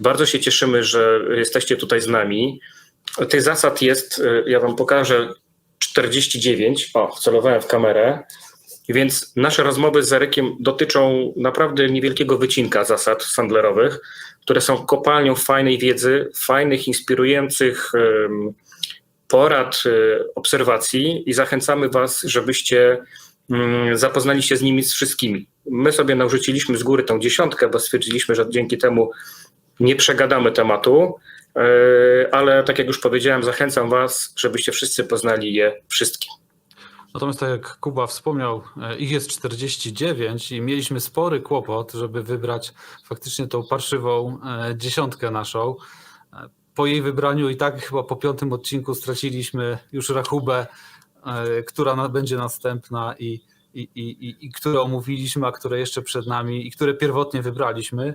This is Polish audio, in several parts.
Bardzo się cieszymy, że jesteście tutaj z nami. Tych zasad jest, y, ja Wam pokażę, 49. O, celowałem w kamerę. Więc nasze rozmowy z Zarykiem dotyczą naprawdę niewielkiego wycinka zasad sandlerowych, które są kopalnią fajnej wiedzy, fajnych, inspirujących porad, y, obserwacji i zachęcamy Was, żebyście zapoznali się z nimi z wszystkimi. My sobie narzuciliśmy z góry tą dziesiątkę, bo stwierdziliśmy, że dzięki temu nie przegadamy tematu, e, ale tak jak już powiedziałem, zachęcam Was, żebyście wszyscy poznali je wszystkie. Natomiast tak jak Kuba wspomniał, e, ich jest 49 i mieliśmy spory kłopot, żeby wybrać faktycznie tą parszywą e, dziesiątkę naszą. Po jej wybraniu i tak chyba po piątym odcinku straciliśmy już rachubę, która będzie następna i, i, i, i, i które omówiliśmy, a które jeszcze przed nami i które pierwotnie wybraliśmy.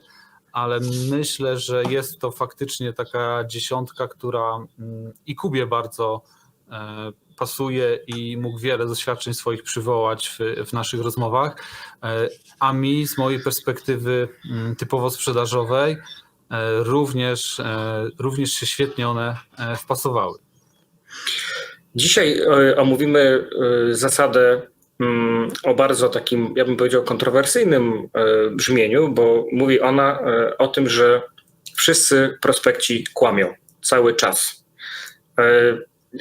Ale myślę, że jest to faktycznie taka dziesiątka, która mm, i Kubie bardzo e, pasuje i mógł wiele doświadczeń swoich przywołać w, w naszych rozmowach, E, a mi z mojej perspektywy mm, typowo sprzedażowej e, również, również się świetnie one wpasowały. Dzisiaj omówimy zasadę o bardzo takim, ja bym powiedział, kontrowersyjnym e, brzmieniu, bo mówi ona e, o tym, że wszyscy prospekci kłamią cały czas. E,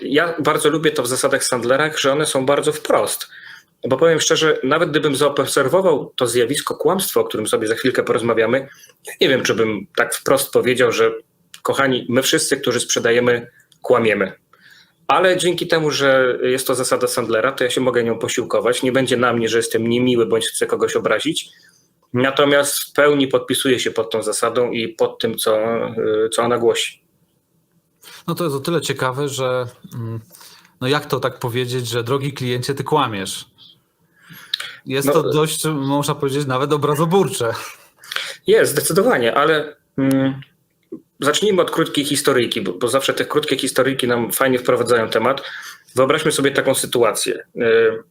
Ja bardzo lubię to w zasadach Sandlerach, że one są bardzo wprost. Bo powiem szczerze, nawet gdybym zaobserwował to zjawisko kłamstwa, o którym sobie za chwilkę porozmawiamy, nie wiem, czy bym tak wprost powiedział, że kochani, my wszyscy, którzy sprzedajemy, kłamiemy. Ale dzięki temu, że jest to zasada Sandlera, to ja się mogę nią posiłkować. Nie będzie na mnie, że jestem niemiły bądź chcę kogoś obrazić. Natomiast w pełni podpisuję się pod tą zasadą i pod tym, co, y, co ona głosi. No to jest o tyle ciekawe, że mm, no jak to tak powiedzieć, że drogi kliencie, ty kłamiesz. Jest No- to dość, można powiedzieć, nawet obrazoburcze. Jest, zdecydowanie, ale mm, zacznijmy od krótkiej historyjki, bo, bo zawsze te krótkie historyjki nam fajnie wprowadzają temat. Wyobraźmy sobie taką sytuację. Y,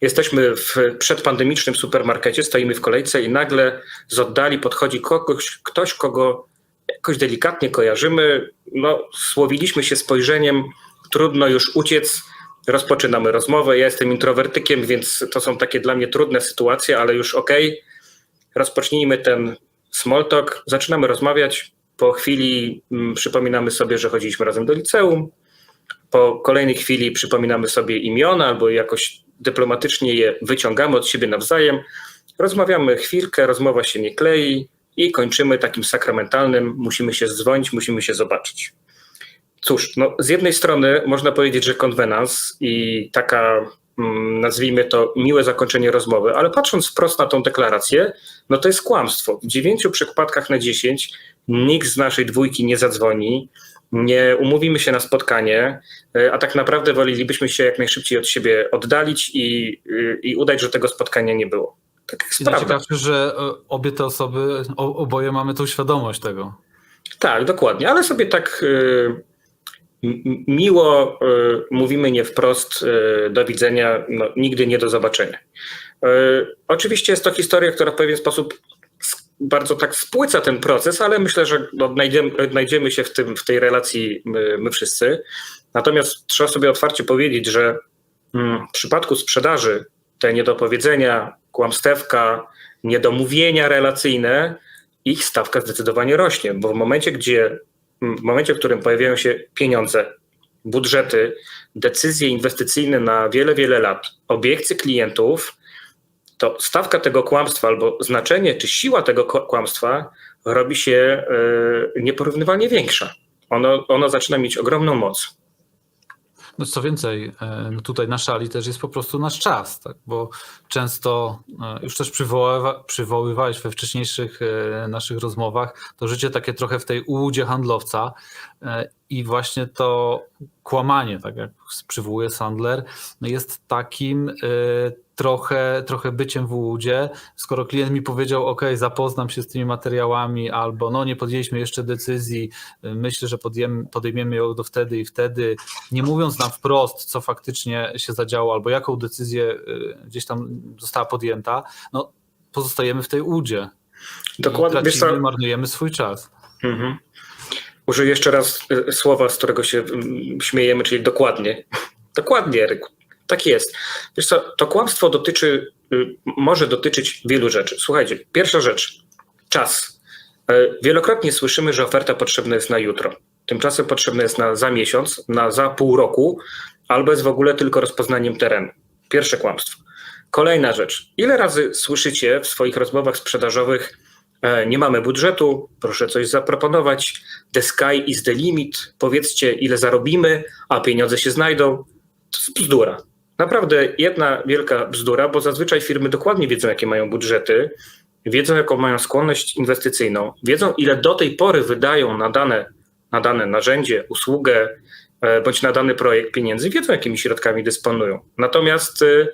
Jesteśmy w przedpandemicznym supermarkecie, stoimy w kolejce i nagle z oddali podchodzi kogoś, ktoś, kogo jakoś delikatnie kojarzymy. No, słowiliśmy się spojrzeniem, trudno już uciec. Rozpoczynamy rozmowę. Ja jestem introwertykiem, więc to są takie dla mnie trudne sytuacje, ale już okej rozpocznijmy ten small talk, zaczynamy rozmawiać. Po chwili mm, przypominamy sobie, że chodziliśmy razem do liceum. Po kolejnej chwili przypominamy sobie imiona albo jakoś dyplomatycznie je wyciągamy od siebie nawzajem. Rozmawiamy chwilkę, rozmowa się nie klei i kończymy takim sakramentalnym musimy się zdzwonić, musimy się zobaczyć. Cóż, no, z jednej strony można powiedzieć, że konwenans i taka, nazwijmy to, miłe zakończenie rozmowy, ale patrząc wprost na tą deklarację, no to jest kłamstwo. W dziewięciu przypadkach na dziesięć nikt z naszej dwójki nie zadzwoni, nie umówimy się na spotkanie, y, a tak naprawdę wolelibyśmy się jak najszybciej od siebie oddalić i, i udać, że tego spotkania nie było. Tak jest I najciekawsze, że e, obie te osoby, oboje mamy tą świadomość tego. Tak, dokładnie, ale sobie tak y, m- miło y, mówimy nie wprost y, do widzenia, no, nigdy nie do zobaczenia. Y, Oczywiście jest to historia, która w pewien sposób bardzo tak spłyca ten proces, ale myślę, że odnajdziemy, odnajdziemy się w, tym, w tej relacji my, my wszyscy. Natomiast trzeba sobie otwarcie powiedzieć, że mm, w przypadku sprzedaży te niedopowiedzenia, kłamstewka, niedomówienia relacyjne, ich stawka zdecydowanie rośnie, bo w momencie, gdzie, w momencie, w którym pojawiają się pieniądze, budżety, decyzje inwestycyjne na wiele, wiele lat, obiekcje klientów, to stawka tego kłamstwa albo znaczenie czy siła tego kłamstwa robi się e, nieporównywalnie większa. Ono, ono zaczyna mieć ogromną moc. No co więcej, e, no tutaj na szali też jest po prostu nasz czas, tak? bo często e, już też przywoływa, przywoływałeś we wcześniejszych e, naszych rozmowach to życie takie trochę w tej ułudzie handlowca i właśnie to kłamanie, tak jak przywołuje Sandler, jest takim e, trochę, trochę byciem w ułudzie. Skoro klient mi powiedział, OK, zapoznam się z tymi materiałami, albo no nie podjęliśmy jeszcze decyzji, e, myślę, że podjem, podejmiemy ją do wtedy i wtedy, nie mówiąc nam wprost, co faktycznie się zadziało, albo jaką decyzję y, gdzieś tam została podjęta, no pozostajemy w tej łudzie. Dokładnie, I tracimy, marnujemy swój czas. Mhm. Użyję jeszcze raz y, słowa, z którego się mm, śmiejemy, czyli dokładnie. Dokładnie, Eryk. Tak jest. Wiesz co, to kłamstwo dotyczy, y, może dotyczyć wielu rzeczy. Słuchajcie, pierwsza rzecz, czas. E, Wielokrotnie słyszymy, że oferta potrzebna jest na jutro. Tymczasem potrzebna jest na za miesiąc, na za pół roku, albo jest w ogóle tylko rozpoznaniem terenu. Pierwsze kłamstwo. Kolejna rzecz. Ile razy słyszycie w swoich rozmowach sprzedażowych, e, nie mamy budżetu, proszę coś zaproponować, the sky is the limit, powiedzcie ile zarobimy, a pieniądze się znajdą. To jest bzdura. Naprawdę jedna wielka bzdura, bo zazwyczaj firmy dokładnie wiedzą, jakie mają budżety, wiedzą, jaką mają skłonność inwestycyjną, wiedzą, ile do tej pory wydają na dane, na dane narzędzie, usługę e, bądź na dany projekt pieniędzy, wiedzą, jakimi środkami dysponują. Natomiast e,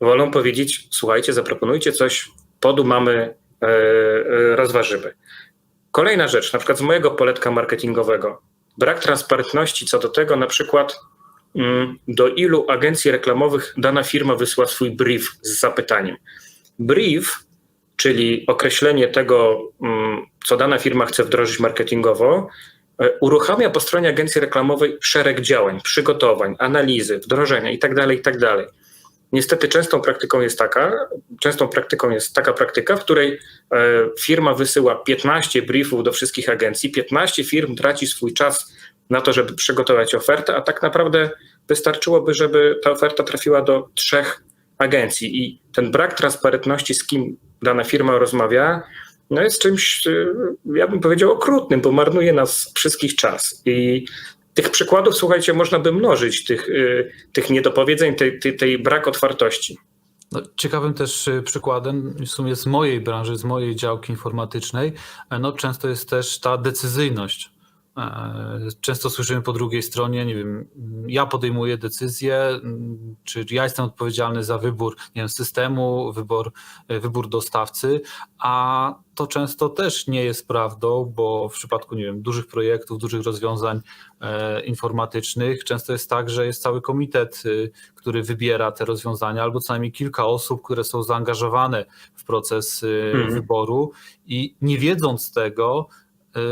wolą powiedzieć: Słuchajcie, zaproponujcie coś, podu mamy, e, e, rozważymy. Kolejna rzecz, na przykład z mojego poletka marketingowego. Brak transparentności co do tego, na przykład mm, do ilu agencji reklamowych dana firma wysła swój brief z zapytaniem. Brief, czyli określenie tego, mm, co dana firma chce wdrożyć marketingowo, e, uruchamia po stronie agencji reklamowej szereg działań, przygotowań, analizy, wdrożenia itd. itd. Niestety częstą praktyką jest taka, częstą praktyką jest taka praktyka, w której e, firma wysyła 15 briefów do wszystkich agencji, 15 firm traci swój czas na to, żeby przygotować ofertę, a tak naprawdę wystarczyłoby, żeby ta oferta trafiła do trzech agencji i ten brak transparentności, z kim dana firma rozmawia, no jest czymś, e, ja bym powiedział, okrutnym, bo marnuje nas wszystkich czas. I tych przykładów, słuchajcie, można by mnożyć, tych, y, tych niedopowiedzeń, tej, tej, tej brak otwartości. No, ciekawym też y, przykładem, w sumie z mojej branży, z mojej działki informatycznej, e, no, często jest też ta decyzyjność. E, Często słyszymy po drugiej stronie, nie wiem, ja podejmuję decyzję, czy ja jestem odpowiedzialny za wybór nie wiem, systemu, wybór, wybór dostawcy, a to często też nie jest prawdą, bo w przypadku nie wiem, dużych projektów, dużych rozwiązań e, informatycznych często jest tak, że jest cały komitet, y, który wybiera te rozwiązania, albo co najmniej kilka osób, które są zaangażowane w proces y, Mhm. wyboru i nie wiedząc tego,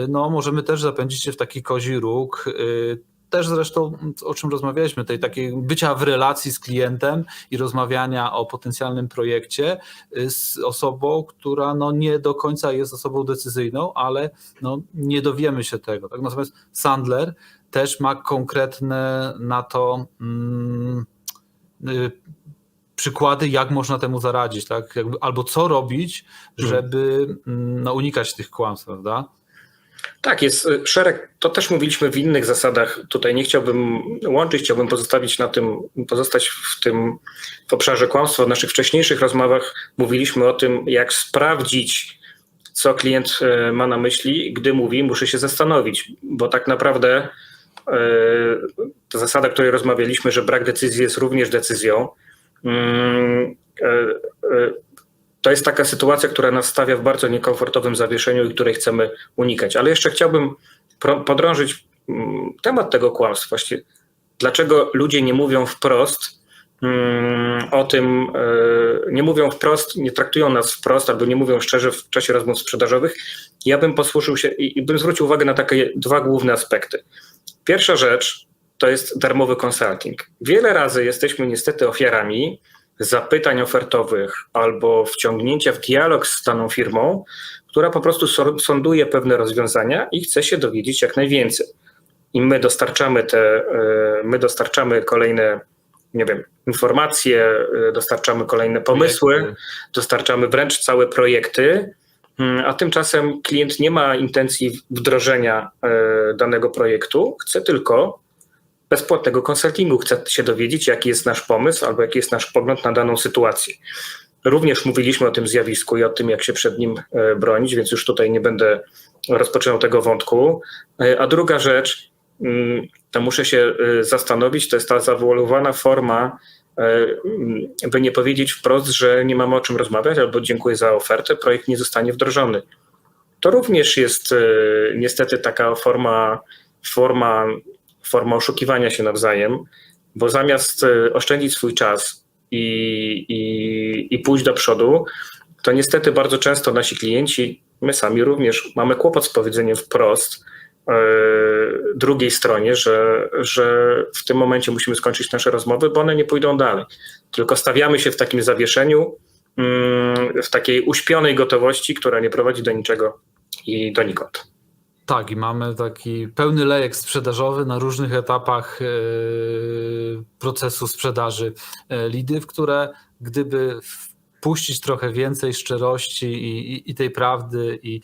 no, możemy też zapędzić się w taki kozi róg. y, Też zresztą, o czym rozmawialiśmy, tej takiej bycia w relacji z klientem i rozmawiania o potencjalnym projekcie y, z osobą, która no, nie do końca jest osobą decyzyjną, ale no, nie dowiemy się tego. Tak? Natomiast Sandler też ma konkretne na to mm, y, przykłady, jak można temu zaradzić, tak? Jakby, albo co robić, żeby mm, no, unikać tych kłamstw, prawda? Tak, jest y, szereg, to też mówiliśmy w innych zasadach. Tutaj nie chciałbym łączyć, chciałbym pozostawić na tym, pozostać w tym w obszarze kłamstwa. W naszych wcześniejszych rozmowach mówiliśmy o tym, jak sprawdzić, co klient y, ma na myśli, gdy mówi, muszę się zastanowić, bo tak naprawdę y, ta zasada, o której rozmawialiśmy, że brak decyzji jest również decyzją. mm, to jest taka sytuacja, która nas stawia w bardzo niekomfortowym zawieszeniu i której chcemy unikać. Ale jeszcze chciałbym podrążyć mm, temat tego kłamstwa. Właściwie, dlaczego ludzie nie mówią wprost mm, o tym, e, nie mówią wprost, nie traktują nas wprost albo nie mówią szczerze w czasie rozmów sprzedażowych. Ja bym posłużył się i bym zwrócił uwagę na takie dwa główne aspekty. Pierwsza rzecz to jest darmowy konsulting. Wiele razy jesteśmy niestety ofiarami zapytań ofertowych albo wciągnięcia w dialog z daną firmą, która po prostu so- sonduje pewne rozwiązania i chce się dowiedzieć jak najwięcej. I my dostarczamy te, e, my dostarczamy kolejne, nie wiem, informacje, e, dostarczamy kolejne pomysły, Projekty. dostarczamy wręcz całe projekty, mm, a tymczasem klient nie ma intencji wdrożenia e, danego projektu, chce tylko bezpłatnego konsultingu, chce się dowiedzieć, jaki jest nasz pomysł albo jaki jest nasz pogląd na daną sytuację. Również mówiliśmy o tym zjawisku i o tym, jak się przed nim e, bronić, więc już tutaj nie będę rozpoczynał tego wątku. E, A druga rzecz, mm, to muszę się e, zastanowić, to jest ta zawoalowana forma, mm, by nie powiedzieć wprost, że nie mamy o czym rozmawiać, albo dziękuję za ofertę, projekt nie zostanie wdrożony. To również jest niestety taka forma, forma, forma oszukiwania się nawzajem, bo zamiast e, oszczędzić swój czas i, i, i pójść do przodu, to niestety bardzo często nasi klienci my sami również mamy kłopot z powiedzeniem wprost e, drugiej stronie, że, że w tym momencie musimy skończyć nasze rozmowy, bo one nie pójdą dalej. Tylko stawiamy się w takim zawieszeniu, mm, w takiej uśpionej gotowości, która nie prowadzi do niczego i donikąd. Tak, i mamy taki pełny lejek sprzedażowy na różnych etapach e, procesu sprzedaży e, lidy, w które gdyby wpuścić trochę więcej szczerości i, i, i tej prawdy i,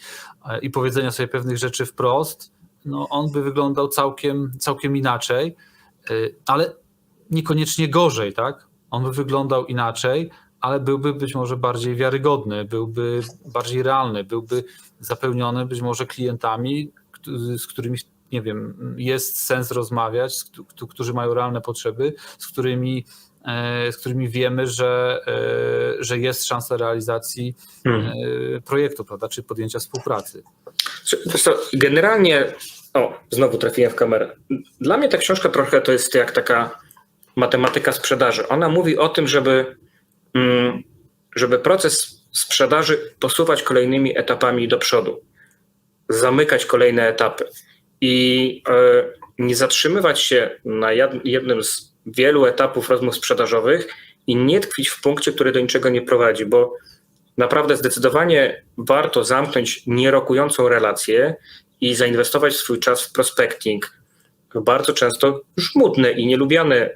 e, i powiedzenia sobie pewnych rzeczy wprost, no on by wyglądał całkiem, całkiem inaczej, ale niekoniecznie gorzej, tak? On by wyglądał inaczej, ale byłby być może bardziej wiarygodny, byłby bardziej realny, byłby zapełniony być może klientami, z którymi, nie wiem, jest sens rozmawiać, którzy mają realne potrzeby, z którymi, e, z którymi wiemy, że, e, że jest szansa realizacji Hmm. e, projektu, prawda, czy podjęcia współpracy. Generalnie, o, znowu trafiłem w kamerę. Dla mnie ta książka trochę to jest jak taka matematyka sprzedaży. Ona mówi o tym, żeby, żeby proces sprzedaży posuwać kolejnymi etapami do przodu, zamykać kolejne etapy i e, nie zatrzymywać się na jednym z wielu etapów rozmów sprzedażowych i nie tkwić w punkcie, który do niczego nie prowadzi, bo naprawdę zdecydowanie warto zamknąć nierokującą relację i zainwestować swój czas w prospecting. Bardzo często żmudne i nielubiane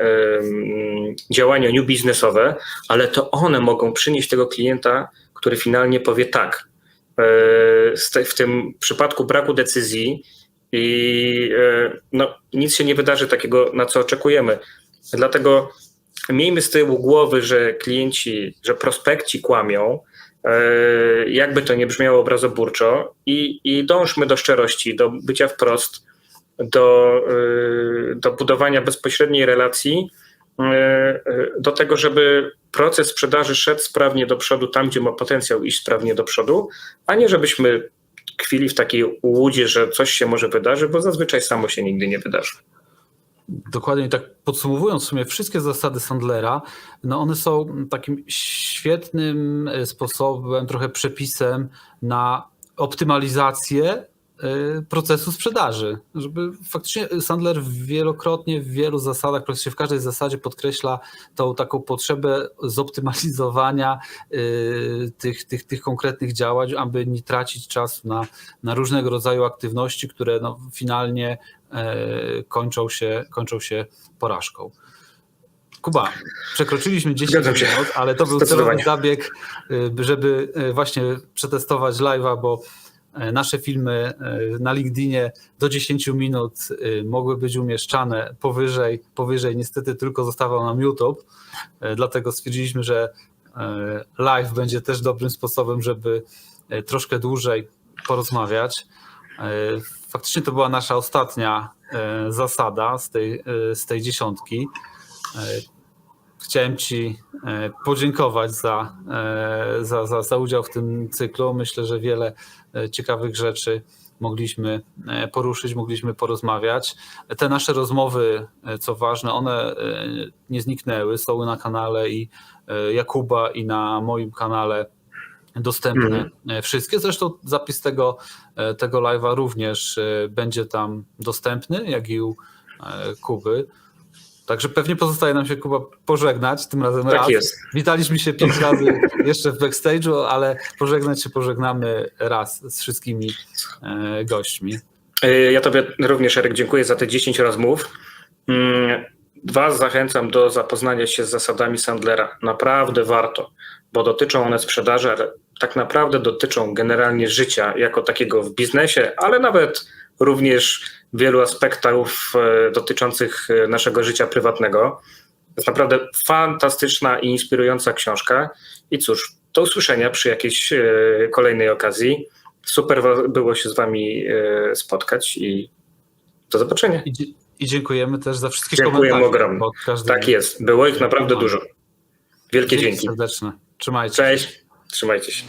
działania new biznesowe, ale to one mogą przynieść tego klienta, który finalnie powie tak. E, W tym przypadku braku decyzji i e, no, nic się nie wydarzy takiego, na co oczekujemy. Dlatego miejmy z tyłu głowy, że klienci, że prospekci kłamią, e, jakby to nie brzmiało obrazoburczo i, i dążmy do szczerości, do bycia wprost, do, e, do budowania bezpośredniej relacji, e, e, do tego, żeby proces sprzedaży szedł sprawnie do przodu tam, gdzie ma potencjał iść sprawnie do przodu, a nie żebyśmy tkwili w takiej łudzi, że coś się może wydarzy, bo zazwyczaj samo się nigdy nie wydarzy. Dokładnie tak podsumowując w sumie wszystkie zasady Sandlera, no one są takim świetnym e, sposobem, trochę przepisem na optymalizację procesu sprzedaży. Żeby faktycznie Sandler wielokrotnie w wielu zasadach, praktycznie w każdej zasadzie podkreśla tą taką potrzebę zoptymalizowania e, tych, tych, tych konkretnych działań, aby nie tracić czasu na, na różnego rodzaju aktywności, które no, finalnie e, kończą się, kończą się porażką. Kuba, przekroczyliśmy 10 Zgadzam się. minut, ale to był celowy zabieg, y, żeby y, właśnie przetestować live'a, bo y, nasze filmy y, na LinkedInie do 10 minut y, mogły być umieszczane powyżej, powyżej niestety tylko zostawał nam YouTube, dlatego stwierdziliśmy, że live będzie też dobrym sposobem, żeby troszkę dłużej porozmawiać. Faktycznie to była nasza ostatnia zasada z tej, z tej dziesiątki. E, Chciałem Ci e, podziękować za, e, za, za, za udział w tym cyklu. Myślę, że wiele e, ciekawych rzeczy mogliśmy e, poruszyć, mogliśmy porozmawiać. Te nasze rozmowy, e, co ważne, one e, nie zniknęły, są na kanale i e, Jakuba i na moim kanale dostępne e, wszystkie. Zresztą zapis tego, e, tego live'a również e, będzie tam dostępny, jak i u e, Kuby. Także pewnie pozostaje nam się Kuba pożegnać tym razem Tak raz. jest. Witaliśmy się pięć razy jeszcze w backstage'u, ale pożegnać się pożegnamy raz z wszystkimi e, gośćmi. Y, Ja Tobie również, Erek, dziękuję za te 10 rozmów. Mm, Was zachęcam do zapoznania się z zasadami Sandlera. Naprawdę warto, bo dotyczą one sprzedaży, ale tak naprawdę dotyczą generalnie życia jako takiego w biznesie, ale nawet również wielu aspektów e, dotyczących e, naszego życia prywatnego. To jest naprawdę fantastyczna i inspirująca książka. I cóż, do usłyszenia przy jakiejś e, kolejnej okazji. Super było się z Wami spotkać i do zobaczenia. I, dziękujemy też za wszystkie Dziękujemy komentarze. Tak jest, było ich naprawdę dużo. Wielkie dzięki. serdeczne. Trzymajcie się. Cześć, trzymajcie się.